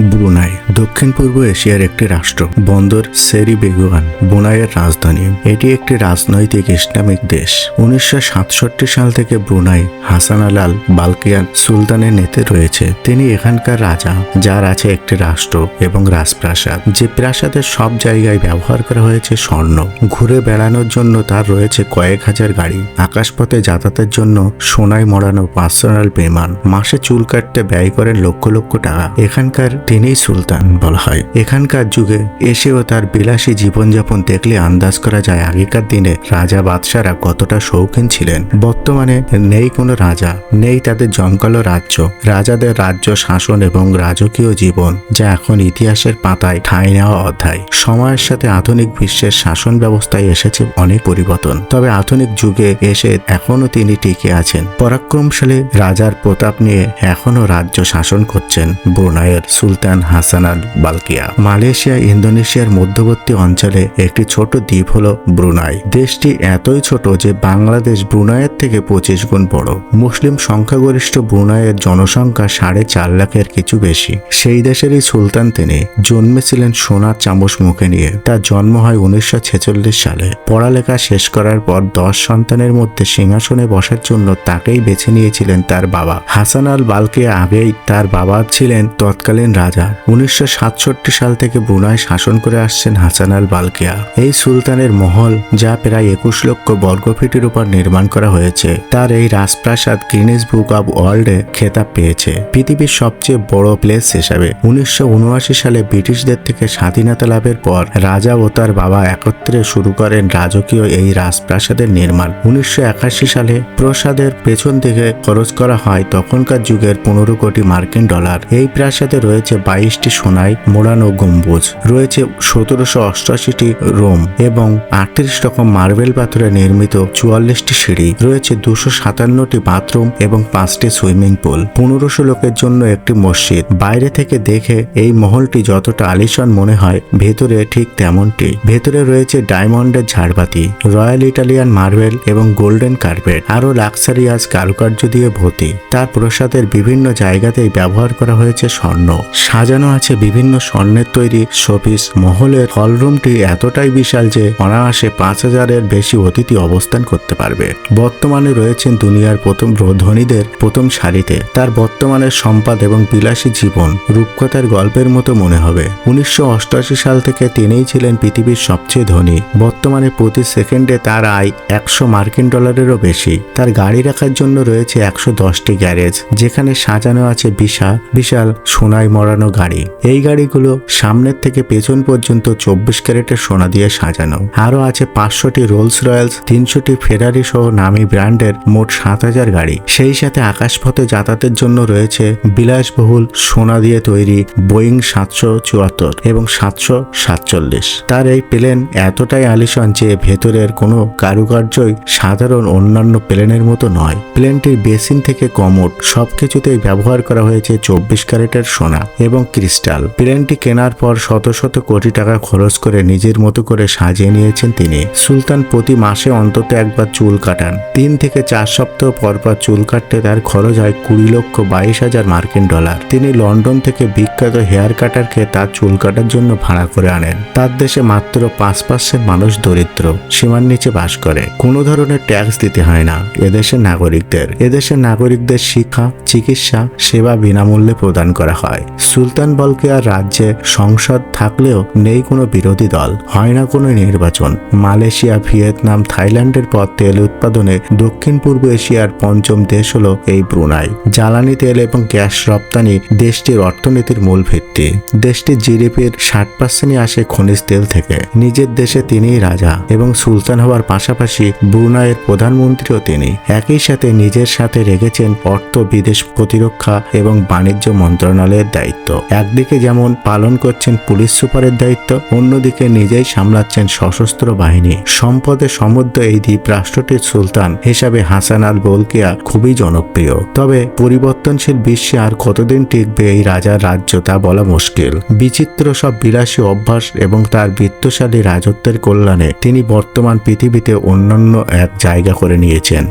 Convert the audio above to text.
Brunei দক্ষিণ পূর্ব এশিয়ার একটি রাষ্ট্র, বন্দর সেরি বেগুয়ান ব্রুনাইয়ের রাজধানী। এটি একটি রাজনৈতিক ইসলামিক দেশ। উনিশশো সাতষট্টি সাল থেকে ব্রুনাই হাসান আলাল বালকিয়ান সুলতানের নেতে রয়েছে। তিনি এখানকার রাজা, যার আছে একটি রাষ্ট্র এবং রাজপ্রাসাদ, যে প্রাসাদের সব জায়গায় ব্যবহার করা হয়েছে স্বর্ণ। ঘুরে বেড়ানোর জন্য তার রয়েছে কয়েক হাজার গাড়ি। আকাশপথে যাতায়াতের জন্য সোনায় মরানো পার্সোনাল বিমান। মাসে চুল কাটতে ব্যয় করেন লক্ষ লক্ষ টাকা। এখানকার তিনিই সুলতান বলা হয়। এখানকার যুগে এসেও তার বিলাসী জীবনযাপন দেখলে আন্দাজ করা যায় আগেকার দিনে রাজা বাদশারা কতটা শৌখিন ছিলেন। বর্তমানে নেই কোনো রাজা, নেই তাদের জমকালো রাজ্য। রাজাদের রাজ্য শাসন এবং রাজকীয় জীবন যা এখন ইতিহাসের পাতায় ঠাঁই নেওয়া অধ্যায়। সময়ের সাথে আধুনিক বিশ্বের শাসন ব্যবস্থায় এসেছে অনেক পরিবর্তন। তবে আধুনিক যুগে এসে এখনও তিনি টিকে আছেন। পরাক্রমশালী রাজার প্রতাপ নিয়ে এখনও রাজ্য শাসন করছেন ব্রুনাইয়ের সুলতান। হাসান আল বালকিয়া। মালয়েশিয়া, ইন্দোনেশিয়ার মধ্যবর্তী অঞ্চলে একটি ছোট দ্বীপ হল ব্রুনাই। দেশটি এতই ছোট যে বাংলাদেশ ব্রুনাইয়ের থেকে পঁচিশ গুণ বড়। মুসলিম সংখ্যাগরিষ্ঠ ব্রুনাইয়ের জনসংখ্যা সাড়ে চার লাখের কিছু বেশি। সেই দেশেরই সুলতান তিনি জন্মেছিলেন সোনার চামচ মুখে নিয়ে। তার জন্ম হয় উনিশশো ছেচল্লিশ সালে। পড়ালেখা শেষ করার পর দশ সন্তানের মধ্যে সিংহাসনে বসার জন্য তাকেই বেছে নিয়েছিলেন তার বাবা। হাসান আল বালকে আগেই তার বাবা ছিলেন তৎকালীন রাজা। উনিশশো সাতষট্টি সাল থেকে ব্রুনাই শাসন করে আসছেন হাসান আল বালকিয়া। এই সুলতানের মহল, যা প্রায় একুশ লক্ষ বর্গফিটের উপর নির্মাণ করা হয়েছে তার এই রাজপ্রাসাদ গিনেস বুক অব ওয়ার্ল্ডে খেতাব পেয়েছে। পৃথিবীর সবচেয়ে বড় প্লেস হিসাবে। উনিশশো উনআশি সালে ব্রিটিশদের থেকে স্বাধীনতা লাভের পর রাজা ও তার বাবা একত্রে শুরু করেন রাজকীয় এই রাজপ্রাসাদের নির্মাণ। উনিশশো একাশি সালে প্রসাদের পেছন দিকে খরচ করা হয় তখনকার যুগের পনেরো কোটি মার্কিন ডলার। এই প্রাসাদে রয়েছে বাইশটি সোনায় মোড়ানো গম্বুজ, রয়েছে সতেরোশো অষ্টআশিটি রোম এবং আটত্রিশ রকম মার্বেল পাথরে নির্মিত চুয়াল্লিশটি সিঁড়ি, রয়েছে দুশো সাতান্নটি বাথরুম এবং পাঁচটি সুইমিং পুল। পনেরোশো লোকের জন্য একটি মসজিদ। বাইরে থেকে দেখে এই মহলটি যতটা আলিশান মনে হয়, ভেতরে ঠিক তেমনটি। ভেতরে রয়েছে ডায়মন্ডের ঝাড়বাতি, রয়্যাল ইটালিয়ান মার্বেল এবং গোল্ডেন কার্পেট, আরও লাক্সারিয়াস কারুকার্য দিয়ে ভর্তি। তার প্রসাদের বিভিন্ন জায়গাতেই ব্যবহার করা হয়েছে স্বর্ণ। সাজানো আছে বিভিন্ন স্বর্ণের তৈরি শোপিস। মহলের হলরুমটি এতটাই বিশাল যে অনায়াসে পাঁচ হাজারের বেশি অতিথি অবস্থান করতে পারবে। বর্তমানে রয়েছেন দুনিয়ার প্রথম ধনীদের প্রথম সারিতে। তার বর্তমানের সম্পাদ এবং বিলাসী জীবন রূপকথার গল্পের মতো মনে হবে। উনিশশো অষ্টআশি সাল থেকে তিনিই ছিলেন পৃথিবীর সবচেয়ে ধনী। বর্তমানে প্রতি সেকেন্ডে তার আয় একশো মার্কিন ডলারেরও বেশি। তার গাড়ি রাখার জন্য রয়েছে একশো দশটি গ্যারেজ, যেখানে সাজানো আছে বিশাল বিশাল সোনায় মরানো গাড়ি। এই গাড়িগুলো সামনের থেকে পেছন পর্যন্ত চব্বিশ ক্যারেটের সোনা দিয়ে সাজানো। আরও আছে পাঁচশোটি রোলস রয়্যালস তিনশোটি ফেরারি সহ নামি ব্র্যান্ডের মোট সাত হাজার গাড়ি। সেই সাথে আকাশপথে যাতায়াতের জন্য রয়েছে বিলাসবহুল সোনা দিয়ে তৈরি বোয়িং সাতশো চুয়াত্তর এবং সাতশো সাতচল্লিশ। তার এই প্লেন এতটাই আলিশান যে ভেতরের কোনো কারুকার্যই সাধারণ অন্যান্য প্লেনের মতো নয়। প্লেনটির বেসিন থেকে কমোড সবকিছুতেই ব্যবহার করা হয়েছে চব্বিশ ক্যারেটের সোনা এবং ক্রিস্টাল। প্লেনটি কেনার পর শত শত কোটি টাকা খরচ করে নিজের মতো করে সাজিয়ে নিয়েছেন তিনি। সুলতান প্রতি মাসে অন্তত একবার চুল কাটান। তিন থেকে চার সপ্তাহ পর পর চুল কাটতে তার খরচ হয় কুড়ি লক্ষ বাইশ হাজার মার্কিন ডলার। তিনি লন্ডন থেকে বিখ্যাত হেয়ার কাটারকে তার চুল কাটার জন্য ভাড়া করে আনেন। তার দেশে মাত্র পাঁচ পার্সেন্ট মানুষ দরিদ্র, সীমার নিচে বাস করে। কোনো ধরনের ট্যাক্স দিতে হয় না এদেশের নাগরিকদের। এদেশের নাগরিকদের শিক্ষা, চিকিৎসা, সেবা বিনামূল্যে প্রদান করা হয়। সুলতান বলকেয়ার রাজ্যে সংসদ থাকলেও নেই কোনো বিরোধী দল। হয় না কোনো নির্বাচন। মালয়েশিয়া, ভিয়েতনাম, থাইল্যান্ডের পর তেল উৎপাদনে দক্ষিণ পূর্ব এশিয়ার পঞ্চম দেশ হল এই ব্রুনাই। জ্বালানি তেল এবং গ্যাস রপ্তানি দেশটির অর্থনীতির মূল ভিত্তি। দেশটির জিডিপির ষাট পার্সেন্টই আসে খনিজ তেল থেকে। নিজের দেশে তিনিই রাজা এবং সুলতান হওয়ার পাশাপাশি ব্রুনাইয়ের প্রধানমন্ত্রীও তিনি। একই সাথে নিজের সাথে রেখেছেন অর্থ, বিদেশ প্রতিরক্ষা এবং বাণিজ্য মন্ত্রণালয়ের দায়িত্ব। একদিকে যেমন পালন করছেন পুলিশ সুপারের দায়িত্ব, অন্যদিকে নিজেই সামলাচ্ছেন সশস্ত্র বাহিনী। সম্পদে সমৃদ্ধ এই দ্বীপ রাষ্ট্রটির সুলতান হিসাবে হাসান আল বোলকিয়া খুবই জনপ্রিয়। তবে পরিবর্তনশীল বিশ্বে আর কতদিন টিকবে এই রাজার রাজ্য তা বলা মুশকিল। বিচিত্র সব বিলাসী অভ্যাস এবং তার বৃত্তশালী রাজত্বের কল্যাণে তিনি বর্তমান পৃথিবীতে অন্যান্য এক জায়গা করে নিয়েছেন।